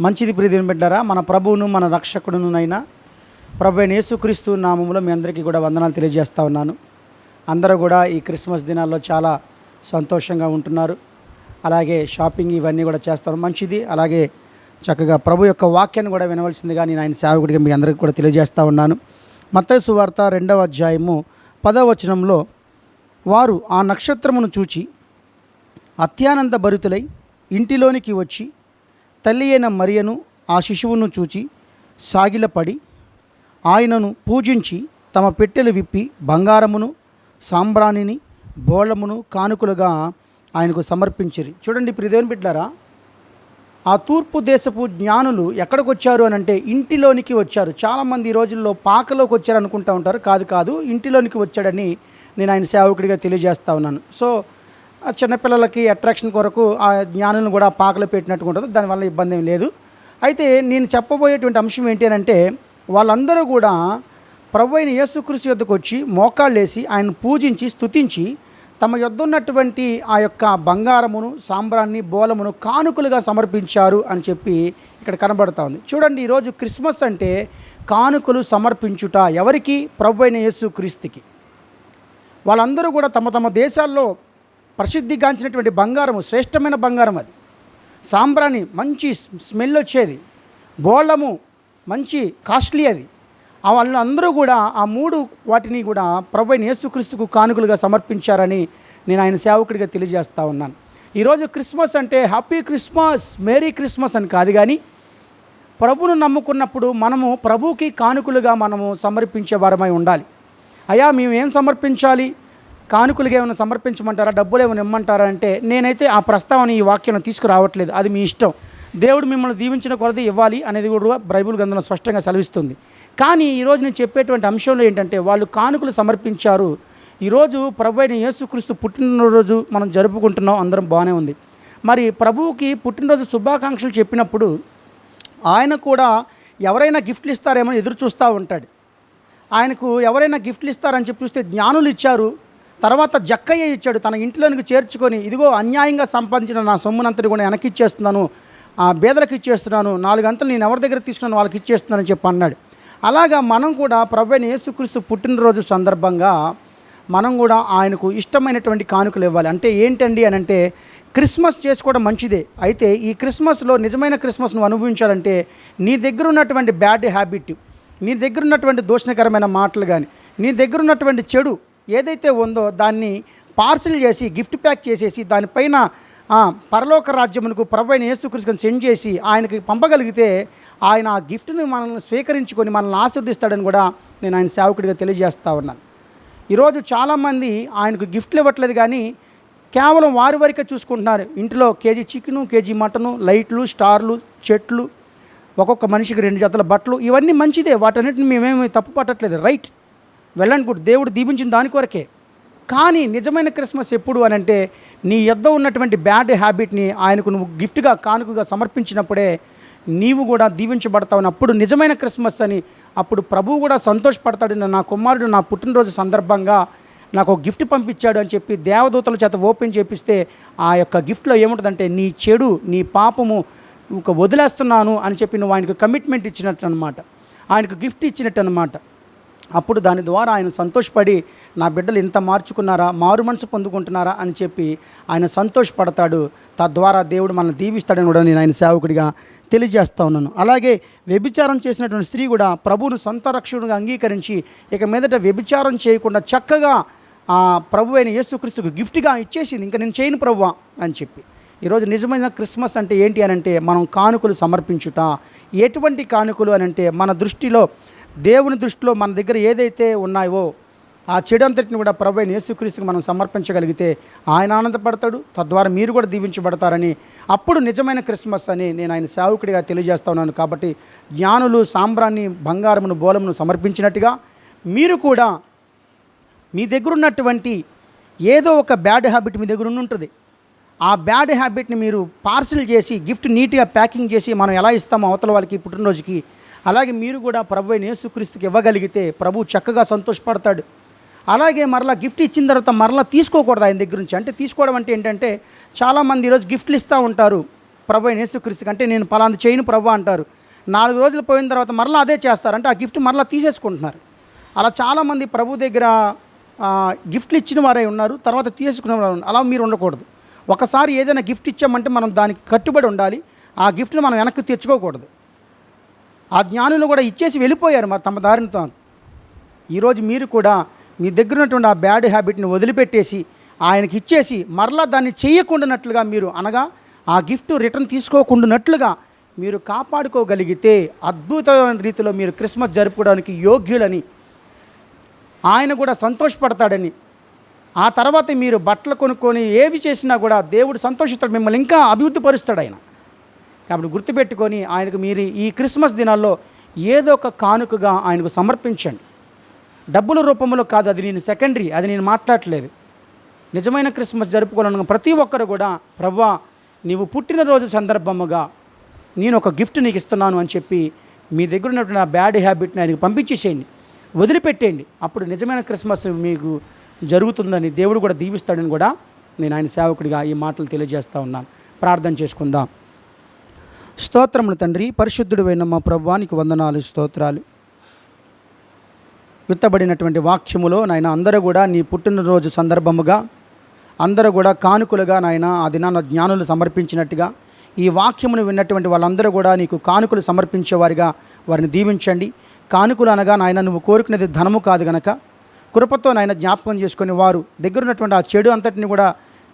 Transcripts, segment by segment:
మంచిది ప్రీతిని బిడ్డారా మన ప్రభువును మన రక్షకుడునైనా ప్రభు యేసుక్రీస్తు నామములో మీ అందరికీ కూడా వందనాలు తెలియజేస్తూ ఉన్నాను. అందరూ కూడా ఈ క్రిస్మస్ దినాల్లో చాలా సంతోషంగా ఉంటున్నారు. అలాగే షాపింగ్ ఇవన్నీ కూడా చేస్తారు. మంచిది. అలాగే చక్కగా ప్రభు యొక్క వాక్యాన్ని కూడా వినవలసిందిగా నేను ఆయన సేవకుడిగా మీ అందరికీ కూడా తెలియజేస్తూ ఉన్నాను. మత్తసు సువార్త రెండవ అధ్యాయము పదవచనంలో వారు ఆ నక్షత్రమును చూచి అత్యానంద భరితులై ఇంటిలోనికి వచ్చి తల్లి అయిన మరియను ఆ శిశువును చూచి సాగిలపడి ఆయనను పూజించి తమ పెట్టెలు విప్పి బంగారమును సాంబ్రాణిని బోళమును కానుకలుగా ఆయనకు సమర్పించిరి. చూడండి ఇప్పుడు దేవుని బిడ్డారా ఆ తూర్పు దేశపు జ్ఞానులు ఎక్కడికి వచ్చారు అని అంటే ఇంటిలోనికి వచ్చారు. చాలామంది ఈ రోజుల్లో పాకలోకి వచ్చారు అనుకుంటా ఉంటారు. కాదు కాదు ఇంటిలోనికి వచ్చాడని నేను ఆయన సేవకుడిగా తెలియజేస్తా ఉన్నాను. సో చిన్నపిల్లలకి అట్రాక్షన్ కొరకు ఆ జ్ఞానులను కూడా పాకలో పెట్టినట్టు ఉంటుంది. దానివల్ల ఇబ్బంది ఏం లేదు. అయితే నేను చెప్పబోయేటువంటి అంశం ఏంటి అంటే వాళ్ళందరూ కూడా ప్రభు అయిన యేసుక్రీస్తు యొద్దకు వచ్చి మోకాళ్ళేసి ఆయన పూజించి స్తుతించి తమ యొద్ద ఉన్నటువంటి ఆ యొక్క బంగారమును సాంబ్రాన్ని బోలమును కానుకలుగా సమర్పించారు అని చెప్పి ఇక్కడ కనబడతా ఉంది. చూడండి ఈరోజు క్రిస్మస్ అంటే కానుకలు సమర్పించుట ఎవరికి? ప్రభు అయిన యేసు క్రీస్తుకి వాళ్ళందరూ కూడా తమ తమ దేశాల్లో ప్రసిద్ధిగాంచినటువంటి బంగారము శ్రేష్టమైన బంగారం అది. సాంబ్రాణి మంచి స్మెల్ వచ్చేది. బోళము మంచి కాస్ట్లీ అది. వాళ్ళు వాళ్ళందరూ కూడా ఆ మూడు వాటిని కూడా ప్రభు యేసుక్రీస్తుకు కానుకలుగా సమర్పించారని నేను ఆయన సేవకుడిగా తెలియజేస్తా ఉన్నాను. ఈరోజు క్రిస్మస్ అంటే హ్యాపీ క్రిస్మస్ మేరీ క్రిస్మస్ అని కాదు కానీ ప్రభును నమ్ముకున్నప్పుడు మనము ప్రభుకి కానుకలుగా మనము సమర్పించే వారమై ఉండాలి. అయ్యా మేము ఏం సమర్పించాలి? కానుకలుగా ఏమైనా సమర్పించమంటారా? డబ్బులు ఏమైనా ఇమ్మంటారా అంటే నేనైతే ఆ ప్రస్తావన ఈ వాక్యం తీసుకురావట్లేదు. అది మీ ఇష్టం. దేవుడు మిమ్మల్ని దీవించిన కొలది ఇవ్వాలి అనేది కూడా బైబిల్ గ్రంథంలో స్పష్టంగా సెలవిస్తుంది. కానీ ఈరోజు నేను చెప్పేటువంటి అంశంలో ఏంటంటే వాళ్ళు కానుకలు సమర్పించారు. ఈరోజు ప్రభు అయిన యేసుక్రీస్తు పుట్టినరోజు మనం జరుపుకుంటున్నాం. అందరం బాగానే ఉంది. మరి ప్రభువుకి పుట్టినరోజు శుభాకాంక్షలు చెప్పినప్పుడు ఆయన కూడా ఎవరైనా గిఫ్ట్లు ఇస్తారేమో ఎదురు చూస్తూ ఉంటాడు. ఆయనకు ఎవరైనా గిఫ్ట్లు ఇస్తారని చెప్పి చూస్తే జ్ఞానులు ఇచ్చారు. తర్వాత జక్కయ్య ఇచ్చాడు తన ఇంట్లోనికి చేర్చుకొని ఇదిగో అన్యాయంగా సంపాదించిన నా సొమ్మునంతటి కూడా వెనక్కి ఇచ్చేస్తున్నాను ఆ బేదలకు ఇచ్చేస్తున్నాను నాలుగు అంతలు నేను ఎవరి దగ్గర తీసుకున్నాను వాళ్ళకి ఇచ్చేస్తున్నానని చెప్పి అన్నాడు. అలాగా మనం కూడా ప్రభు యేసుక్రీస్తు పుట్టినరోజు సందర్భంగా మనం కూడా ఆయనకు ఇష్టమైనటువంటి కానుకలు ఇవ్వాలి. అంటే ఏంటండి అని అంటే క్రిస్మస్ చేసుకోవడం మంచిదే. అయితే ఈ క్రిస్మస్లో నిజమైన క్రిస్మస్ నువ్వు అనుభవించాలంటే నీ దగ్గర ఉన్నటువంటి బ్యాడ్ హ్యాబిట్ నీ దగ్గర ఉన్నటువంటి దూషణకరమైన మాటలు కానీ నీ దగ్గర ఉన్నటువంటి చెడు ఏదైతే ఉందో దాన్ని పార్సిల్ చేసి గిఫ్ట్ ప్యాక్ చేసేసి దానిపైన పరలోక రాజ్యమునకు ప్రభు అయిన సెండ్ చేసి ఆయనకి పంపగలిగితే ఆయన ఆ గిఫ్ట్ని మనల్ని స్వీకరించుకొని మనల్ని ఆస్వాదిస్తాడని కూడా నేను ఆయన సేవకుడిగా తెలియజేస్తా ఉన్నాను. ఈరోజు చాలామంది ఆయనకు గిఫ్ట్లు ఇవ్వట్లేదు కానీ కేవలం వారి వరకే చూసుకుంటున్నారు. ఇంట్లో కేజీ చికెను కేజీ మటను లైట్లు స్టార్లు చెట్లు ఒక్కొక్క మనిషికి రెండు జతల బట్టలు ఇవన్నీ మంచిదే. వాటన్నిటిని మేమేమి తప్పు పట్టట్లేదు రైట్. వెళ్ళండి గుడ్ దేవుడు దీపించిన దాని కొరకే. కానీ నిజమైన క్రిస్మస్ ఎప్పుడు అని అంటే నీ యొద్ద ఉన్నటువంటి బ్యాడ్ హ్యాబిట్ని ఆయనకు నువ్వు గిఫ్ట్గా కానుకగా సమర్పించినప్పుడే నీవు కూడా దీవించబడతావు అప్పుడు నిజమైన క్రిస్మస్ అని అప్పుడు ప్రభువు కూడా సంతోషపడతాడు నా కుమారుడు నా పుట్టినరోజు సందర్భంగా నాకు ఒక గిఫ్ట్ పంపించాడు అని చెప్పి దేవదూతల చేత ఓపెన్ చేపిస్తే ఆ యొక్క గిఫ్ట్లో ఏముంటుందంటే నీ చెడు నీ పాపము ఒక వదిలేస్తున్నాను అని చెప్పి నువ్వు ఆయనకు కమిట్మెంట్ ఇచ్చినట్టు అనమాట ఆయనకు గిఫ్ట్ ఇచ్చినట్టు అనమాట అప్పుడు దాని ద్వారా ఆయన సంతోషపడి నా బిడ్డలు ఇంత మార్చుకున్నారా? మారు మనసు పొందుకుంటున్నారా? అని చెప్పి ఆయన సంతోషపడతాడు. తద్వారా దేవుడు మనల్ని దీవిస్తాడని కూడా నేను ఆయన సేవకుడిగా తెలియజేస్తా ఉన్నాను. అలాగే వ్యభిచారం చేసినటువంటి స్త్రీ కూడా ప్రభువును సొంత రక్షకుడిగా అంగీకరించి ఇక మీదట వ్యభిచారం చేయకుండా చక్కగా ఆ ప్రభు అయిన యేసుక్రీస్తుకు గిఫ్ట్గా ఇచ్చేసింది. ఇంకా నేను చేయను ప్రభువా అని చెప్పి. ఈరోజు నిజమైన క్రిస్మస్ అంటే ఏంటి అని అంటే మనం కానుకలు సమర్పించుట. ఎటువంటి కానుకలు అనంటే మన దృష్టిలో దేవుని దృష్టిలో మన దగ్గర ఏదైతే ఉన్నాయో ఆ చెడు అంతటిని కూడా ప్రభు అయిన యేసుక్రీస్తుకి మనం సమర్పించగలిగితే ఆయన ఆనందపడతాడు. తద్వారా మీరు కూడా దీవించబడతారని అప్పుడు నిజమైన క్రిస్మస్ అని నేను ఆయన సేవకుడిగా తెలియజేస్తా ఉన్నాను. కాబట్టి జ్ఞానులు సాంబ్రాన్ని బంగారమును బోలమును సమర్పించినట్టుగా మీరు కూడా మీ దగ్గర ఉన్నటువంటి ఏదో ఒక బ్యాడ్ హ్యాబిట్ మీ దగ్గర ఉండి ఉంటుంది. ఆ బ్యాడ్ హ్యాబిట్ని మీరు పార్సిల్ చేసి గిఫ్ట్ నీట్గా ప్యాకింగ్ చేసి మనం ఎలా ఇస్తామో అవతల వాళ్ళకి పుట్టినరోజుకి అలాగే మీరు కూడా ప్రభు అయిన యేసుక్రీస్తుకి ఇవ్వగలిగితే ప్రభు చక్కగా సంతోషపడతాడు. అలాగే మరలా గిఫ్ట్ ఇచ్చిన తర్వాత మరలా తీసుకోకూడదు ఆయన దగ్గర నుంచి. అంటే తీసుకోవడం అంటే ఏంటంటే చాలామంది ఈరోజు గిఫ్ట్లు ఇస్తూ ఉంటారు. ప్రభు అయిన యేసుక్రీస్తుకి అంటే నేను పలాంది చేయను ప్రభు అంటారు. నాలుగు రోజులు పోయిన తర్వాత మరలా అదే చేస్తారు. అంటే ఆ గిఫ్ట్ మరలా తీసేసుకుంటున్నారు. అలా చాలామంది ప్రభు దగ్గర గిఫ్ట్లు ఇచ్చిన వారే ఉన్నారు. తర్వాత తీసుకున్న వారు అలా మీరు ఉండకూడదు. ఒకసారి ఏదైనా గిఫ్ట్ ఇచ్చామంటే మనం దానికి కట్టుబడి ఉండాలి. ఆ గిఫ్ట్ని మనం వెనక్కి తెచ్చుకోకూడదు. ఆ జ్ఞానులు కూడా ఇచ్చేసి వెళ్ళిపోయారు మరి తమ దారిని తాను. ఈరోజు మీరు కూడా మీ దగ్గర ఉన్నటువంటి ఆ బ్యాడ్ హ్యాబిట్ని వదిలిపెట్టేసి ఆయనకి ఇచ్చేసి మరలా దాన్ని చేయకుండానట్లుగా మీరు అనగా ఆ గిఫ్ట్ రిటర్న్ తీసుకోకుండానట్లుగా మీరు కాపాడుకోగలిగితే అద్భుతమైన రీతిలో మీరు క్రిస్మస్ జరుపుకోవడానికి యోగ్యులని ఆయన కూడా సంతోషపడతాడని. ఆ తర్వాత మీరు బట్టలు కొనుక్కొని ఏవి చేసినా కూడా దేవుడు సంతోషిస్తాడు మిమ్మల్ని ఇంకా అభివృద్ధి పరుస్తాడు ఆయన. కాబట్టి గుర్తుపెట్టుకొని ఆయనకు మీరు ఈ క్రిస్మస్ దినాల్లో ఏదో ఒక కానుకగా ఆయనకు సమర్పించండి. డబ్బుల రూపంలో కాదు అది నేను సెకండరీ అది నేను మాట్లాడట్లేదు నిజమైన క్రిస్మస్ జరుపుకోవాలన్న ప్రతి ఒక్కరు కూడా ప్రభా నీవు పుట్టినరోజు సందర్భముగా నేను ఒక గిఫ్ట్ నీకు ఇస్తున్నాను అని చెప్పి మీ దగ్గర ఉన్నటువంటి ఆ బ్యాడ్ హ్యాబిట్ని ఆయనకు పంపించేసేయండి. వదిలిపెట్టేయండి. అప్పుడు నిజమైన క్రిస్మస్ మీకు జరుగుతుందని దేవుడు కూడా దీవిస్తాడని కూడా నేను ఆయన సేవకుడిగా ఈ మాటలు తెలియజేస్తా ఉన్నాను. ప్రార్థన చేసుకుందాం. స్తోత్రములు తండ్రి పరిశుద్ధుడు మా ప్రభువానికి వందనాలు స్తోత్రాలు. విత్తబడినటువంటి వాక్యములో నాయన అందరూ కూడా నీ పుట్టినరోజు సందర్భముగా అందరూ కూడా కానుకలుగా నాయన ఆ దినాన జ్ఞానులు సమర్పించినట్టుగా ఈ వాక్యమును విన్నటువంటి వాళ్ళందరూ కూడా నీకు కానుకలు సమర్పించేవారిగా వారిని దీవించండి. కానుకలు అనగా నాయన నువ్వు కోరుకునేది ధనము కాదు గనక కృపతో నాయన జ్ఞాపకం చేసుకొని వారు దగ్గర ఉన్నటువంటి ఆ చెడు అంతటిని కూడా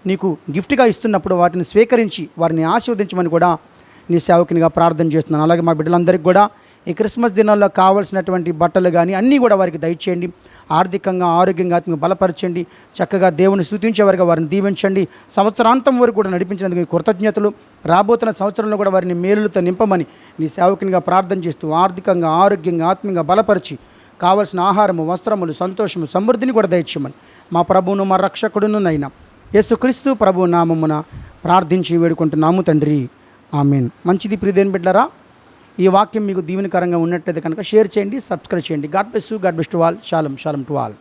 నీకు గిఫ్ట్గా ఇస్తున్నప్పుడు వాటిని స్వీకరించి వారిని ఆశీర్వదించమని కూడా నీ సేవకునిగా ప్రార్థన చేస్తున్నాను. అలాగే మా బిడ్డలందరికీ కూడా ఈ క్రిస్మస్ దినాల్లో కావాల్సినటువంటి బట్టలు కానీ అన్నీ కూడా వారికి దయచేయండి. ఆర్థికంగా ఆరోగ్యంగా ఆత్మీయంగా బలపరచండి. చక్కగా దేవుని స్థుతించేవారిగా వారిని దీవించండి. సంవత్సరాంతం వరకు కూడా నడిపించినందుకు మీ కృతజ్ఞతలు. రాబోతున్న సంవత్సరంలో కూడా వారిని మేలులతో నింపమని నీ సేవకునిగా ప్రార్థన చేస్తూ ఆర్థికంగా ఆరోగ్యంగా ఆత్మీయంగా బలపరిచి కావలసిన ఆహారము వస్త్రములు సంతోషము సమృద్ధిని కూడా దయచేయమని మా ప్రభువును మా రక్షకుడును నైనా యేసుక్రీస్తు ప్రభు నామమున ప్రార్థించి వేడుకుంటున్నాము తండ్రి. ఆమెన్. మంచిది ప్రిదేని బిడ్డరా ఈ వాక్యం మీకు దీవెనకరంగా ఉన్నట్లయితే కనుక షేర్ చేయండి సబ్స్క్రైబ్ చేయండి. గాడ్ బెస్ట్ గాడ్ బెస్ట్ to all. Shalom shalom to all.